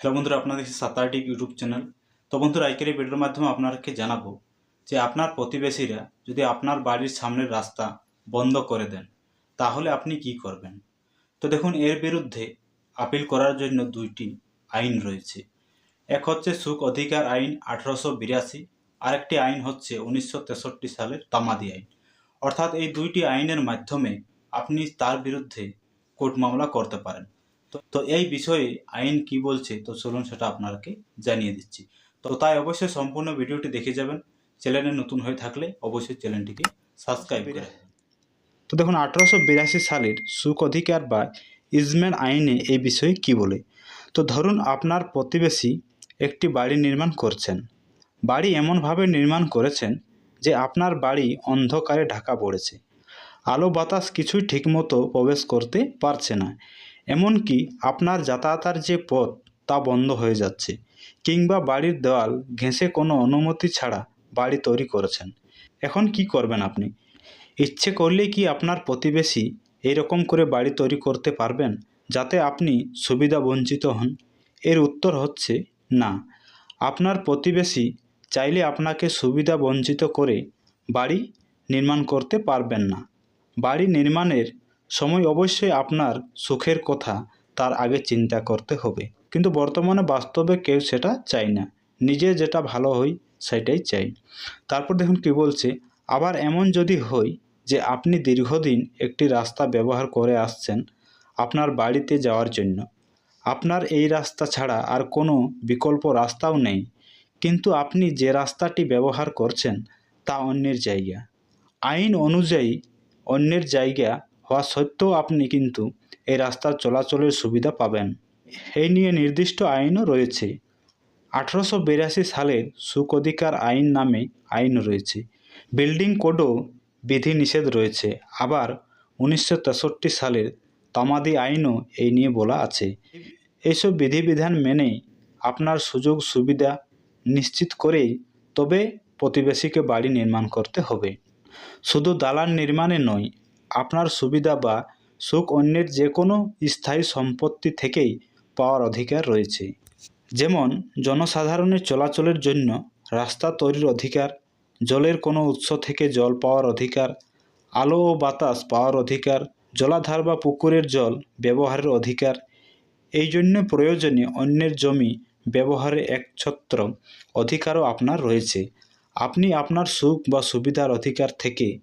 Hello বন্ধুরা, আপনাদের সাতারটিক YouTube channel. তো বন্ধুরা, আজকের এই ভিডিওর মাধ্যমে আপনাকে জানাব যে আপনার প্রতিবেশীরা যদি আপনার বাড়ির সামনের রাস্তা বন্ধ করে দেন, তাহলে আপনি কি করবেন? তো দেখুন, এর বিরুদ্ধে আপিল করার জন্য দুইটি আইন রয়েছে। এক হচ্ছে সুখ অধিকার আইন আঠারোশো বিরাশি, আরেকটি আইন হচ্ছে উনিশশো তেষট্টি সালের তামাদি আইন। অর্থাৎ এই দুইটি আইনের মাধ্যমে আপনি তার বিরুদ্ধে কোর্ট মামলা করতে পারেন। তো এই বিষয়ে আইন কি বলছে? তো চলুন সেটা আপনাকে জানিয়ে দিচ্ছি। তো তাই অবশ্যই সম্পূর্ণ ভিডিওটি দেখে যাবেন। চ্যানেলে নতুন হয়ে থাকলে অবশ্যই চ্যানেলটিকে সাবস্ক্রাইব করে তো দেখুন, আঠারোশো বিরাশি সালের সুখ অধিকার বা ইজমেন আইনে এই বিষয়ে কি বলে? তো ধরুন, আপনার প্রতিবেশী একটি বাড়ি নির্মাণ করছেন। বাড়ি এমনভাবে নির্মাণ করেছেন যে আপনার বাড়ি অন্ধকারে ঢাকা পড়েছে। আলো বাতাস কিছুই ঠিকমতো প্রবেশ করতে পারছে না। এমনকি আপনার যাতায়াতার যে পথ, তা বন্ধ হয়ে যাচ্ছে কিংবা বাড়ির দেওয়াল ঘেঁষে কোনো অনুমতি ছাড়া বাড়ি তৈরি করেছেন। এখন কি করবেন আপনি? ইচ্ছে করলে কি আপনার প্রতিবেশী এইরকম করে বাড়ি তৈরি করতে পারবেন যাতে আপনি সুবিধা বঞ্চিত হন? এর উত্তর হচ্ছে না। আপনার প্রতিবেশী চাইলে আপনাকে সুবিধা বঞ্চিত করে বাড়ি নির্মাণ করতে পারবেন না। বাড়ি নির্মাণের সময় অবশ্যই আপনার সুখের কথা, তার আগে চিন্তা করতে হবে। কিন্তু বর্তমানে বাস্তবে কেউ সেটা চায় না। নিজে যেটা ভালো হয় সেটাই চাই। তারপর দেখুন কি বলছে, আবার এমন যদি হয় যে আপনি দীর্ঘদিন একটি রাস্তা ব্যবহার করে আসছেন আপনার বাড়িতে যাওয়ার জন্য। আপনার এই রাস্তা ছাড়া আর কোনো বিকল্প রাস্তাও নেই। কিন্তু আপনি যে রাস্তাটি ব্যবহার করছেন, তা অন্যের জায়গা। আইন অনুযায়ী অন্যের জায়গা হওয়া সত্ত্বেও আপনি কিন্তু এই রাস্তার চলাচলের সুবিধা পাবেন। এই নিয়ে নির্দিষ্ট আইনও রয়েছে। আঠারোশো বিরাশি সালের সুখ অধিকার আইন নামে আইন রয়েছে। বিল্ডিং কোডও বিধিনিষেধ রয়েছে। আবার উনিশশো তেষট্টি সালের তামাদি আইনও এই নিয়ে বলা আছে। এইসব বিধিবিধান মেনে আপনার সুযোগ সুবিধা নিশ্চিত করেই তবে প্রতিবেশীকে বাড়ি নির্মাণ করতে হবে। শুধু দালান নির্মাণে নয় আপনার সুবিধা বা সুখ অন্যের যে কোনো স্থায়ী সম্পত্তি থেকেই পাওয়ার অধিকার রয়েছে। যেমন, জনসাধারণের চলাচলের জন্য রাস্তা তৈরির অধিকার, জলের কোনো উৎস থেকে জল পাওয়ার অধিকার, আলো ও বাতাস পাওয়ার অধিকার, জলাধার বা পুকুরের জল ব্যবহারের অধিকার। এই জন্য প্রয়োজনে অন্যের জমি ব্যবহারের একছত্র অধিকারও আপনার রয়েছে। আপনি আপনার সুখ বা সুবিধার অধিকার থেকে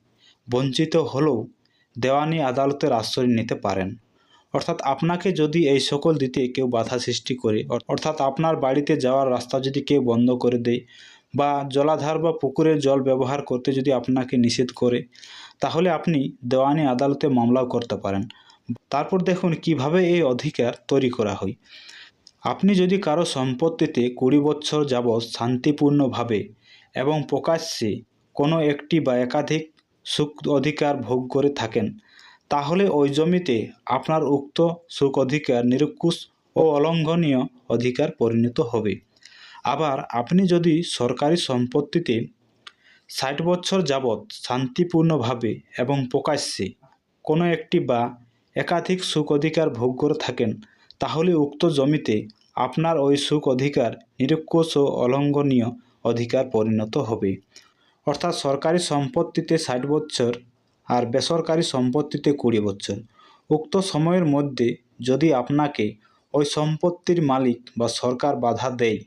বঞ্চিত হলেও দেওয়ানি আদালতের আশ্রয় নিতে পারেন। অর্থাৎ আপনাকে যদি এই সকল দিতে কেউ বাধা সৃষ্টি করে অর্থাৎ আপনার বাড়িতে যাওয়ার রাস্তা যদি কেউ বন্ধ করে দেয় বা জলাধার বা পুকুরের জল ব্যবহার করতে যদি আপনাকে নিষেধ করে, তাহলে আপনি দেওয়ানি আদালতে মামলাও করতে পারেন। তারপর দেখুন কীভাবে এই অধিকার তৈরি করা হয়। আপনি যদি কারও সম্পত্তিতে কুড়ি বছর যাবৎ শান্তিপূর্ণভাবে এবং প্রকাশ্যে কোনো একটি বা একাধিক সুখ অধিকার ভোগ করে থাকেন। তাহলে ওই জমিতে আপনার উক্ত সুখ অধিকার নিরঙ্কুশ ও অলঙ্ঘনীয় অধিকার পরিণত হবে। আবার আপনি যদি সরকারি সম্পত্তিতে ষাট বছর যাবৎ শান্তিপূর্ণভাবে এবং প্রকাশ্যে কোনো একটি বা একাধিক সুখ অধিকার ভোগ করে থাকেন, তাহলে উক্ত জমিতে আপনার ওই সুখ অধিকার নিরঙ্কুশ ও অলঙ্ঘনীয় অধিকার পরিণত হবে। অর্থাৎ সরকারি সম্পত্তিতে ষাট বছর আর বেসরকারি সম্পত্তিতে কুড়ি বছর উক্ত সময়ের মধ্যে যদি আপনাকে ওই সম্পত্তির মালিক বা সরকার বাধা দেয়,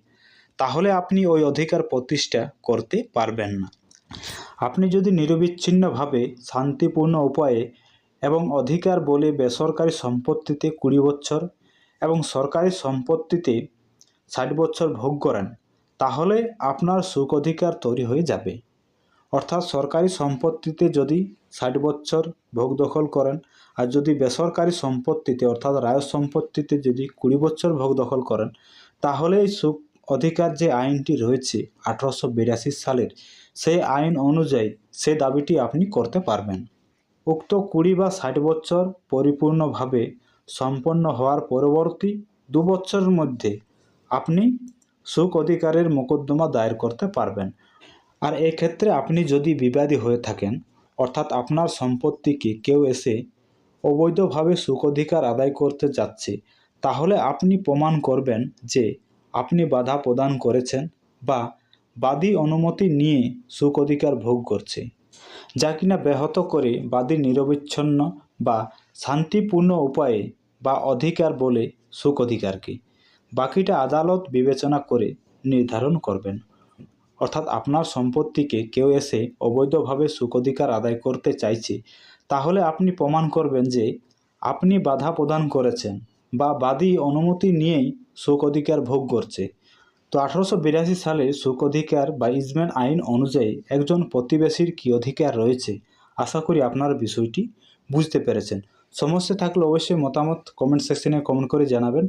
তাহলে আপনি ওই অধিকার প্রতিষ্ঠা করতে পারবেন না। আপনি যদি নিরবিচ্ছিন্নভাবে শান্তিপূর্ণ উপায়ে এবং অধিকার বলে বেসরকারি সম্পত্তিতে কুড়ি বছর এবং সরকারি সম্পত্তিতে ষাট বছর ভোগ করেন, তাহলে আপনার সুখ অধিকার তৈরি হয়ে যাবে। অর্থাৎ সরকারি সম্পত্তিতে যদি ষাট বছর ভোগ দখল করেন আর যদি বেসরকারি সম্পত্তিতে অর্থাৎ রায় সম্পত্তিতে যদি কুড়ি বছর ভোগ দখল করেন, তাহলে এই সুখ অধিকার যে আইনটি রয়েছে আঠারোশো বিরাশি সালের, সেই আইন অনুযায়ী সে দাবিটি আপনি করতে পারবেন। উক্ত কুড়ি বা ষাট বছর পরিপূর্ণভাবে সম্পন্ন হওয়ার পরবর্তী দু বছরের মধ্যে আপনি সুখ অধিকারের মোকদ্দমা দায়ের করতে পারবেন। আর এক্ষেত্রে আপনি যদি বিবাদী হয়ে থাকেন, অর্থাৎ আপনার সম্পত্তিকে কেউ এসে অবৈধভাবে সুখ অধিকার আদায় করতে যাচ্ছে, তাহলে আপনি প্রমাণ করবেন যে আপনি বাধা প্রদান করেছেন বা বাদী অনুমতি নিয়ে সুখ অধিকার ভোগ করছে, যা কিনা ব্যাহত করে বাদী নিরবিচ্ছন্ন বা শান্তিপূর্ণ উপায়ে বা অধিকার বলে সুখ অধিকারকে বাকিটা আদালত বিবেচনা করে নির্ধারণ করবেন। অর্থাৎ আপনার সম্পত্তিকে কেউ এসে অবৈধভাবে সুখ অধিকার আদায় করতে চাইছে, তাহলে আপনি প্রমাণ করবেন যে আপনি বাধা প্রদান করেছেন বা বাদী অনুমতি নিয়েই সুখ অধিকার ভোগ করছে। তো আঠারোশো বিরাশি সালে সুখ অধিকার বা ইজমেন আইন অনুযায়ী একজন প্রতিবেশীর কী অধিকার রয়েছে? আশা করি আপনারা বিষয়টি বুঝতে পেরেছেন। সমস্যা থাকলে অবশ্যই মতামত কমেন্ট সেকশনে কমেন্ট করে জানাবেন।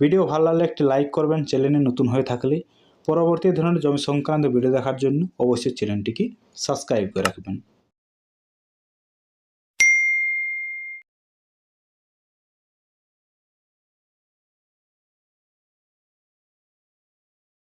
ভিডিও ভালো লাগলে একটি লাইক করবেন, চ্যানেলে নতুন হয়ে থাকলে পরবর্তী ধরনের জমি সংক্রান্ত ভিডিও দেখার জন্য অবশ্যই চ্যানেলটিকে সাবস্ক্রাইব করে রাখবেন।